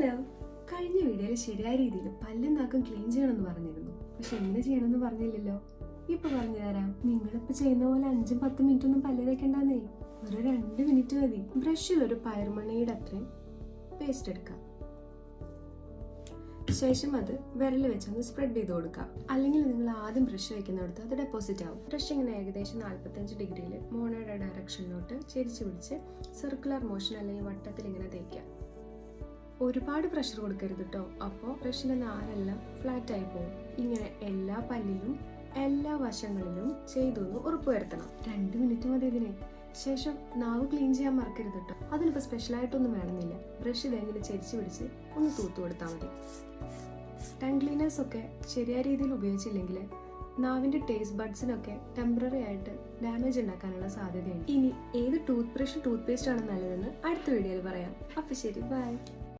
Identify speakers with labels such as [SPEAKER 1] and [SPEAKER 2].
[SPEAKER 1] Hello. കഴിഞ്ഞ വീഡിയോയിൽ ശരിയായ രീതിയിൽ പല്ലും നാക്കും ക്ലീൻ ചെയ്യണമെന്ന് പറഞ്ഞിരുന്നു. പക്ഷെ എങ്ങനെ ചെയ്യണമെന്ന് പറഞ്ഞില്ലല്ലോ. ഇപ്പൊ പറഞ്ഞു തരാം നിങ്ങളിപ്പോ ചെയ്യുന്ന പോലെ അഞ്ചും പത്തും മിനിറ്റ് ഒന്നും പല്ല് തേക്കണ്ടെന്നേ. ഒരു രണ്ട് മിനിറ്റ് മതി. ബ്രഷിൽ ഒരു പയർമണിയുടെ അത്രയും പേസ്റ്റ് എടുക്കാം. ശേഷം അത് വിരൽ വെച്ചൊന്ന് സ്പ്രെഡ് ചെയ്ത് കൊടുക്കാം. അല്ലെങ്കിൽ നിങ്ങൾ ആദ്യം ബ്രഷ് വയ്ക്കുന്നിടത്ത് അത് ഡെപ്പോസിറ്റ് ആവും. ബ്രഷ് ഇങ്ങനെ ഏകദേശം നാൽപ്പത്തഞ്ച് ഡിഗ്രിയിൽ മോണയുടെ ഡയറക്ഷനിലോട്ട് ചെരിച്ച് പിടിച്ച് സർക്കുലർ മോഷൻ അല്ലെങ്കിൽ വട്ടത്തിൽ ഇങ്ങനെ തേക്കാം ഒരുപാട് പ്രഷർ കൊടുക്കരുത് കേട്ടോ അപ്പോൾ ബ്രഷിന്റെ നാരെല്ലാം ഫ്ലാറ്റ് ആയി പോകും. ഇങ്ങനെ എല്ലാ പല്ലിലും എല്ലാ വശങ്ങളിലും ചെയ്തു എന്ന് ഉറപ്പുവരുത്തണം. രണ്ട് മിനിറ്റ് മതി ഇതിന്. ശേഷം നാവ് ക്ലീൻ ചെയ്യാൻ മറക്കരുത് കേട്ടോ അതിനിപ്പോൾ സ്പെഷ്യലായിട്ടൊന്നും വേണമെന്നില്ല. ബ്രഷ് ഇതെങ്കിലും ചരിച്ച് പിടിച്ച് ഒന്ന് തൂത്തു കൊടുത്താൽ മതി. ടങ് ക്ലീനേഴ്സ് ഒക്കെ ശരിയായ രീതിയിൽ ഉപയോഗിച്ചില്ലെങ്കിൽ നാവിന്റെ ടേസ്റ്റ് ബഡ്സിനൊക്കെ ടെമ്പററി ആയിട്ട് ഡാമേജ് ഉണ്ടാക്കാനുള്ള സാധ്യതയുണ്ട്. ഇനി ഏത് ടൂത്ത് ബ്രഷ് ടൂത്ത് പേസ്റ്റ് ആണ് നല്ലതെന്ന് അടുത്ത വീഡിയോയിൽ പറയാം. അപ്പൊ ശരി ബൈ